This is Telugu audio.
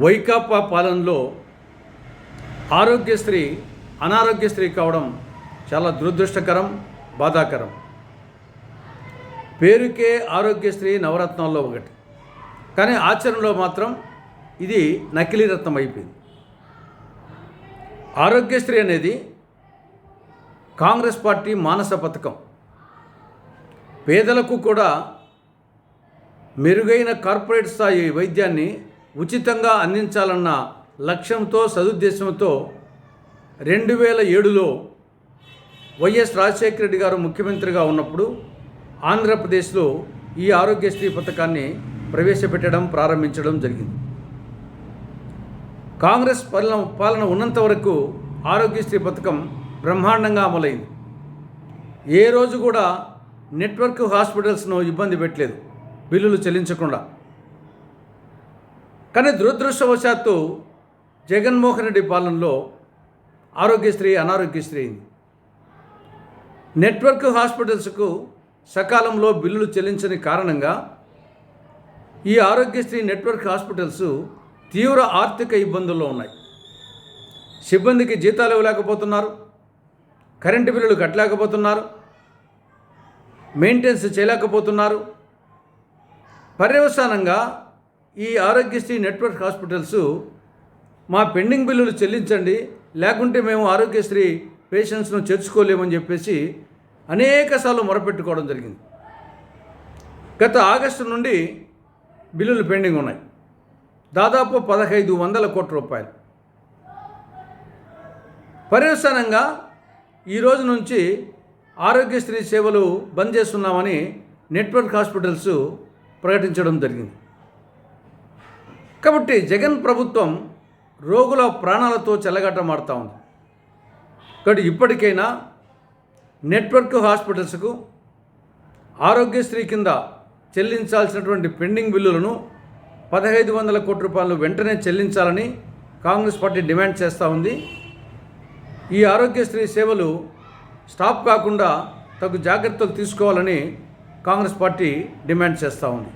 వైకాపా పాలనలో ఆరోగ్యశ్రీ అనారోగ్యశ్రీ కావడం చాలా దురదృష్టకరం బాధాకరం. పేరుకే ఆరోగ్యశ్రీ నవరత్నాల్లో ఒకటి. కానీ ఆచరణలో మాత్రం ఇది నకిలీ రత్నం అయిపోయింది. ఆరోగ్యశ్రీ అనేది కాంగ్రెస్ పార్టీ మానస పథకం. పేదలకు కూడా మెరుగైన కార్పొరేట్ స్థాయి వైద్యాన్ని ఉచితంగా అందించాలన్న లక్ష్యంతో సదుద్దేశంతో రెండు వేల ఏడులో వైఎస్ రాజశేఖర రెడ్డి గారు ముఖ్యమంత్రిగా ఉన్నప్పుడు ఆంధ్రప్రదేశ్లో ఈ ఆరోగ్యశ్రీ పథకాన్ని ప్రవేశపెట్టడం ప్రారంభించడం జరిగింది. కాంగ్రెస్ పాలన పాలన ఉన్నంత వరకు ఆరోగ్యశ్రీ పథకం బ్రహ్మాండంగా అమలైంది. ఏ రోజు కూడా నెట్వర్క్ హాస్పిటల్స్ను ఇబ్బంది పెట్టలేదు బిల్లులు చెల్లించకుండా. కానీ దురదృష్టవశాత్తు జగన్మోహన్ రెడ్డి పాలనలో ఆరోగ్యశ్రీ అనారోగ్యశ్రీ అయింది. నెట్వర్క్ హాస్పిటల్స్కు సకాలంలో బిల్లులు చెల్లించని కారణంగా ఈ ఆరోగ్యశ్రీ నెట్వర్క్ హాస్పిటల్స్ తీవ్ర ఆర్థిక ఇబ్బందుల్లో ఉన్నాయి. సిబ్బందికి జీతాలు ఇవ్వలేకపోతున్నారు కరెంటు బిల్లులు కట్టలేకపోతున్నారు మెయింటెనెన్స్ చేయలేకపోతున్నారు. పర్యవసానంగా ఈ ఆరోగ్యశ్రీ నెట్వర్క్ హాస్పిటల్స్ మా పెండింగ్ బిల్లులు చెల్లించండి. లేకుంటే మేము ఆరోగ్యశ్రీ పేషెంట్స్ను చేర్చుకోలేమని చెప్పేసి అనేకసార్లు మొరపెట్టుకోవడం జరిగింది. గత ఆగస్టు నుండి బిల్లులు పెండింగ్ ఉన్నాయి. దాదాపు పదహైదు వందల కోట్ల రూపాయలు. పర్యవసానంగా ఈ రోజు నుంచి ఆరోగ్యశ్రీ సేవలు బంద్ చేస్తున్నామని నెట్వర్క్ హాస్పిటల్స్ ప్రకటించడం జరిగింది. కాబట్టి జగన్ ప్రభుత్వం రోగుల ప్రాణాలతో చెల్లగట్టమాడుతూ ఉంది. కాబట్టి ఇప్పటికైనా నెట్వర్క్ హాస్పిటల్స్కు ఆరోగ్యశ్రీ కింద చెల్లించాల్సినటువంటి పెండింగ్ బిల్లులను పదహైదు వందల కోట్ల రూపాయలు వెంటనే చెల్లించాలని కాంగ్రెస్ పార్టీ డిమాండ్ చేస్తూ ఉంది. ఈ ఆరోగ్యశ్రీ సేవలు స్టాప్ కాకుండా తగు జాగ్రత్తలు తీసుకోవాలని కాంగ్రెస్ పార్టీ డిమాండ్ చేస్తూ ఉంది.